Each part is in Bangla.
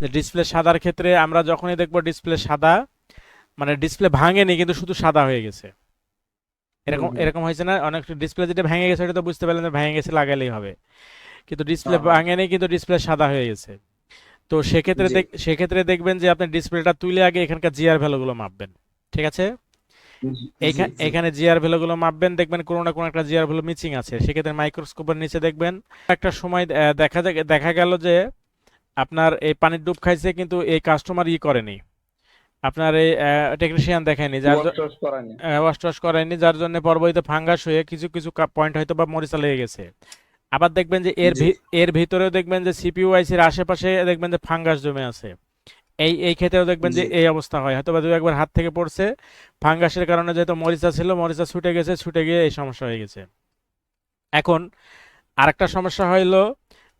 ডিসপ্লে সাদার ক্ষেত্রে আমরা যখনই দেখব ডিসপ্লে সাদা মানে ডিসপ্লে ভাঙেনি কিন্তু শুধু সাদা হয়ে গেছে। এরকম। এরকম হয়েছে না? অনেক ডিসপ্লে যেটা ভেঙে গেছে ওটা তো বুঝতে পারলেন যে ভেঙে গেছে লাগালেই হবে। কিন্তু ডিসপ্লে হ্যাঁ। ভাঙেনি কিন্তু ডিসপ্লে সাদা হয়ে গেছে। তো সেক্ষেত্রে সেক্ষেত্রে দেখবেন যে আপনি ডিসপ্লেটা তুলে আগে এখানকার জিআর ভ্যালুগুলো মাপবেন ঠিক আছে? এখানে জিআর ভ্যালুগুলো মাপবেন দেখবেন কোনো না কোনো একটা জিআর ভ্যালু মিচিং আছে। সেক্ষেত্রে মাইক্রোস্কোপের নিচে দেখবেন একটা সময় দেখা যায় দেখা গেল যে আপনার এই পানির ডুব খাইছে কিন্তু এই কাস্টমার ই করেনি। আপনার এই টেকনিশিয়ান দেখায়নি যার ওয়াশ টস করায়নি। যার জন্য পরবর্তীতে ফাঙ্গাস হয়ে কিছু কিছু পয়েন্ট হয়তো বা মরিচা লেগে গেছে। আবার দেখবেন যে এর। এর ভিতরেও দেখবেন যে সিপিইউ আইসির আশেপাশে দেখবেন যে ফাঙ্গাস জমে আছে। এই এই ক্ষেত্রেও দেখবেন যে এই অবস্থা হয়। হয়তো বা দু একবার হাত থেকে পড়ছে ফাঙ্গাসের কারণে যেহেতু মরিচা ছিল মরিচা ছুটে গেছে ছুটে গিয়ে এই সমস্যা হয়ে গেছে। এখন আরেকটা সমস্যা হইল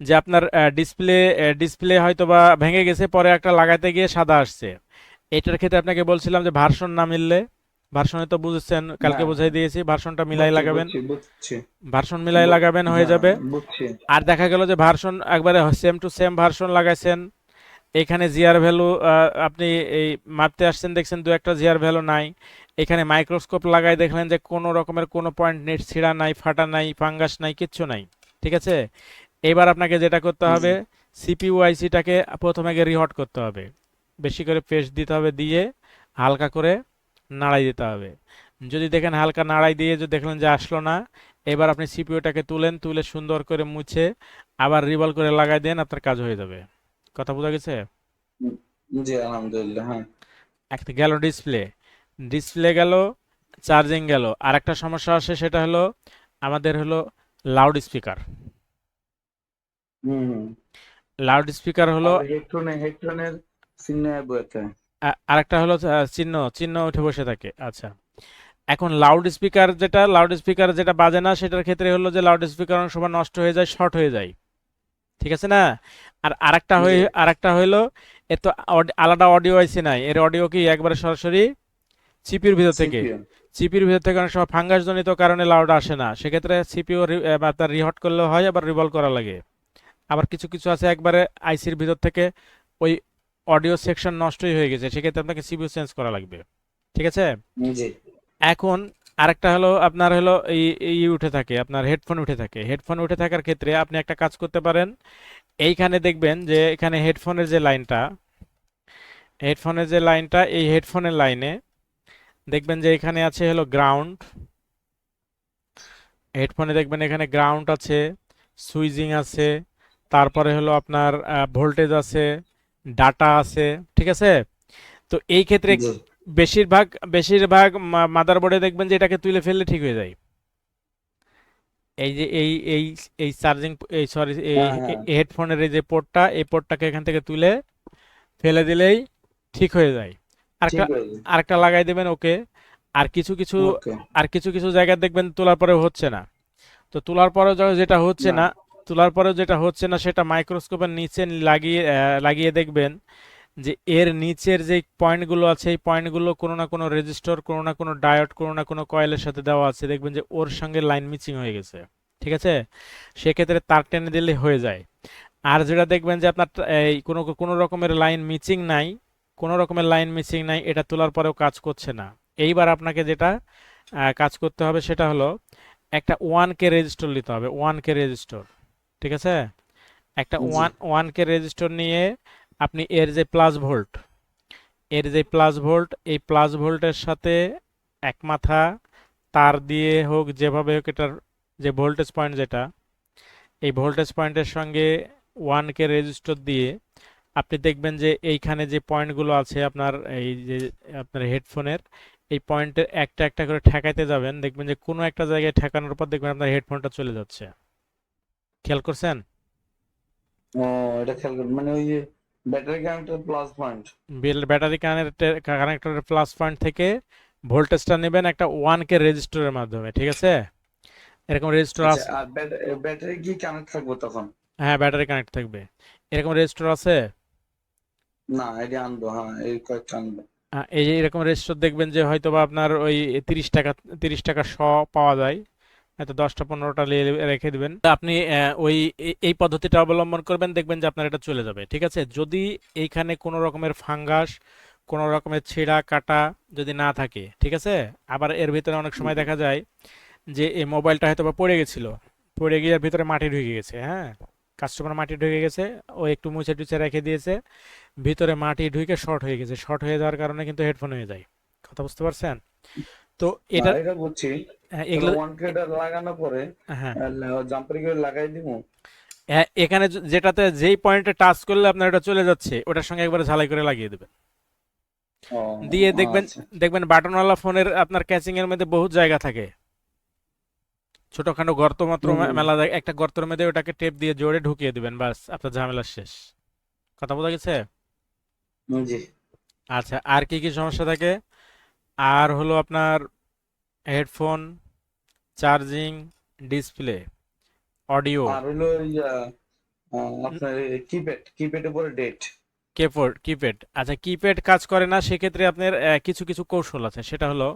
যে আপনার ডিসপ্লে ডিসপ্লে হয়তো বা ভেঙে গেছে পরে একটা লাগাতে গিয়ে সাদা আসছে। এটার ক্ষেত্রে আপনাকে বলছিলাম যে ভার্সন না মিললে ভার্সনে তো বুঝেছেন কালকে। বুঝাই দিয়েছি ভার্সনটা মিলাই লাগাবেন। ভার্সন মিলাই লাগাবেন হয়ে হ্যাঁ, যাবে। আর দেখা গেল যে ভার্সন একবারে সেম টু সেম ভার্সন লাগাইছেন। এখানে জিআর ভ্যালু আপনি এই মাপতে আসছেন দেখছেন দু একটা জিআর ভ্যালু নাই। এখানে মাইক্রোস্কোপ লাগাই দেখলেন যে কোনো রকমের কোনো পয়েন্ট নেট ছিঁড়া নাই ফাটা নাই ফাঙ্গাস নাই কিচ্ছু নাই। ঠিক আছে? এবার আপনাকে যেটা করতে হবে সিপিইউ আইসিটাকে প্রথমে আগে রিহট করতে হবে। বেশি করে পেস্ট দিতে হবে দিয়ে হালকা করে নাড়াই দিতে হবে। যদি দেখেন হালকা নাড়াই দিয়ে যদি দেখলেন যে আসলো না এবার আপনি সিপিইউটাকে তুলেন তুলে সুন্দর করে মুছে আবার রিভলভ করে লাগাই দেন আপনার কাজ হয়ে যাবে। কথা বোঝা গেছে? জি আলহামদুলিল্লাহ হ্যাঁ। একটা গেল ডিসপ্লে ডিসপ্লে গেল চার্জিং গেল। আর একটা সমস্যা আসে সেটা হলো আমাদের হলো লাউড স্পিকার হুম লাউড স্পিকার হলো হেডফোনে হেডফোনের বইতে আ- আরেকটা হলো চিহ্ন চিহ্ন উঠে বসে থাকে আচ্ছা। এখন লাউড স্পিকার যেটা লাউড স্পিকার যেটা বাজে না সেটার ক্ষেত্রে হলো যে লাউড স্পিকার অনেক সময় নষ্ট হয়ে যায় শর্ট হয়ে যায়। ঠিক আছে না? আর আরেকটা হয়ে। আরেকটা হইল এর তো আলাদা অডিও আইসি নাই এর অডিও কি একবারে সরাসরি চিপির ভিতর থেকে? চিপির ভিতর থেকে অনেক সময় ফাঙ্গাস জনিত কারণে লাউড আসে না সেক্ষেত্রে সিপিও আপনার রিহট করলে হয় আবার রিভলভ করা লাগে। আবার কিছু কিছু আছে একবারে আইসির ভিতর থেকে ওই অডিও সেকশন নষ্টই হয়ে গেছে সেক্ষেত্রে আপনাকে সিপিইউ চেঞ্জ করা লাগবে। ঠিক আছে? এখন আরেকটা হলো আপনার হলো এই উঠে থাকে আপনার হেডফোন উঠে থাকে। হেডফোন উঠে থাকার ক্ষেত্রে আপনি একটা কাজ করতে পারেন এইখানে দেখবেন যে এখানে হেডফোনের যে লাইনটা হেডফোনের যে লাইনটা এই হেডফোনের লাইনে দেখবেন যে এখানে আছে হলো গ্রাউন্ড হেডফোনে দেখবেন এখানে গ্রাউন্ড আছে সুইজিং আছে তারপরে হলো আপনার ভোল্টেজ আছে ডাটা আছে ঠিক আছে? তো এই ক্ষেত্রে বেশিরভাগ বেশিরভাগ মাদারবোর্ডে দেখবেন যে এটাকে তুলে ফেললে ঠিক হয়ে যায়। এই যে এই এই এই চার্জিং এই সরি এই হ্যাঁ, হ্যাঁ। হেডফোনের এই যে পোর্টটা এই পোর্টটাকে এখান থেকে তুলে ফেলে দিলেই ঠিক হয়ে যায়। আরেকটা আরেকটা লাগাই দেবেন ওকে আর কিছু কিছু আর কিছু কিছু জায়গায় দেখবেন তোলার পরে হচ্ছে না। তো তোলার পরেও যখন যেটা হচ্ছে না। তোলার পরেও যেটা হচ্ছে না, সেটা মাইক্রোস্কোপের নিচে লাগিয়ে লাগিয়ে দেখবেন যে এর নিচের যে পয়েন্টগুলো আছে এই পয়েন্টগুলো কোনো না কোনো রেজিস্টর কোনো না কোনো ডায়োড কোনো না কোনো কয়েলের সাথে দেওয়া আছে। দেখবেন যে ওর সঙ্গে লাইন মিচিং হয়ে গেছে। ঠিক আছে? সেক্ষেত্রে তার টেনে দিলে হয়ে যায়। আর যেটা দেখবেন যে আপনার, এই কোনো কোনো রকমের লাইন মিচিং নাই, কোনো রকমের লাইন মিচিং নাই, এটা তোলার পরেও কাজ করছে না। এইবার আপনাকে যেটা কাজ করতে হবে সেটা হলো একটা ওয়ান কে রেজিস্টর নিতে হবে ওয়ান কে রেজিস্টর ঠিক আছে? একটা ওয়ান ওয়ান কে রেজিস্টর নিয়ে আপনি এর যে প্লাস ভোল্ট এর যে প্লাস ভোল্ট এই প্লাস ভোল্টের সাথে এক মাথা তার দিয়ে হোক যেভাবে হোক এটার যে ভোল্টেজ পয়েন্ট যেটা এই ভোল্টেজ পয়েন্টের সঙ্গে ওয়ান কে রেজিস্টর দিয়ে আপনি দেখবেন যে এইখানে যে পয়েন্টগুলো আছে আপনার এই যে আপনার হেডফোনের এই পয়েন্টের একটা একটা করে ঠেকাইতে যাবেন। দেখবেন যে কোনো একটা জায়গায় ঠেকানোর পর দেখবেন আপনার হেডফোনটা চলে যাচ্ছে। খেয়াল করছেন? ও এটা খেয়াল করুন মানে ওই যে battery connector plus point battery connector কানেক্টরের plus point থেকে ভোল্টেজটা নেবেন একটা ওয়ান কে রেজিস্টরের মাধ্যমে ঠিক আছে? এরকম রেজিস্টর আছে ব্যাটারি কি কানেক্ট থাকব তখন? হ্যাঁ ব্যাটারি কানেক্ট থাকবে। এরকম রেজিস্টর আছে? না এটা আনব হ্যাঁ এই কয়েকটা আনব। এই এরকম রেজিস্টর দেখবেন যে হয়তো বা আপনার ওই তিরিশ টাকা তিরিশ টাকা শ পাওয়া যায়। হয়তো দশটা পনেরোটা রেখে দিবেন। আপনি ওই এই পদ্ধতিটা অবলম্বন করবেন, দেখবেন যে আপনার এটা চলে যাবে, ঠিক আছে? যদি এইখানে কোনো রকমের ফাঙ্গাস, কোনো রকমের ছেঁড়া, কাটা যদি না থাকে, ঠিক আছে? আবার এর ভিতরে অনেক সময় দেখা যায় যে এই মোবাইলটা হয়তো বা পড়ে গেছিল, পড়ে গিয়ে ভিতরে মাটি ঢুকে গেছে হ্যাঁ? কাস্টমার মাটি ঢুকে গেছে, ও একটু মুছে টুছে রেখে দিয়েছে, ভিতরে মাটি ঢুকে শর্ট হয়ে গেছে। শর্ট হয়ে যাওয়ার কারণে কিন্তু হেডফোন হয়ে যায়। কথা বুঝতে পারছেন? তো এটা এটা বুঝছি। হ্যাঁ, এগুলো ওয়ান ক্রেডা লাগানোর পরে হ্যাঁ। জাম্পারি করে লাগাই দিব? হ্যাঁ, এখানে যেটাতে যেই পয়েন্টে টাচ করলে আপনার এটা চলে যাচ্ছে ওটার সঙ্গে একবারে ঝালাই করে লাগিয়ে দেবেন। দিয়ে দেখবেন আচ্ছা। দেখবেন বাটনওয়ালা ফোনের আপনার ক্যাচিং এর মধ্যে বহুত জায়গা থাকে। ছোটখাটো গর্ত মাত্র। মেলা একটা গর্তের মধ্যে ওটাকে টেপ দিয়ে জোরে ঢুকিয়ে দিবেন বাস আপনার ঝামেলা শেষ। কথা বোঝা গেছে? জি। আচ্ছা আর কি কি সমস্যা থাকে? আর হলো আপনার হেডফোন চার্জিং ডিসপ্লে অডিও। আর হলো আপনার কিপ্যাড কিপ্যাডের উপরে ডেট কিপ্যাড কিপ্যাড আচ্ছা কিপ্যাড কাজ করে না সেক্ষেত্রে আপনার কিছু কিছু কৌশল আছে। সেটা হলো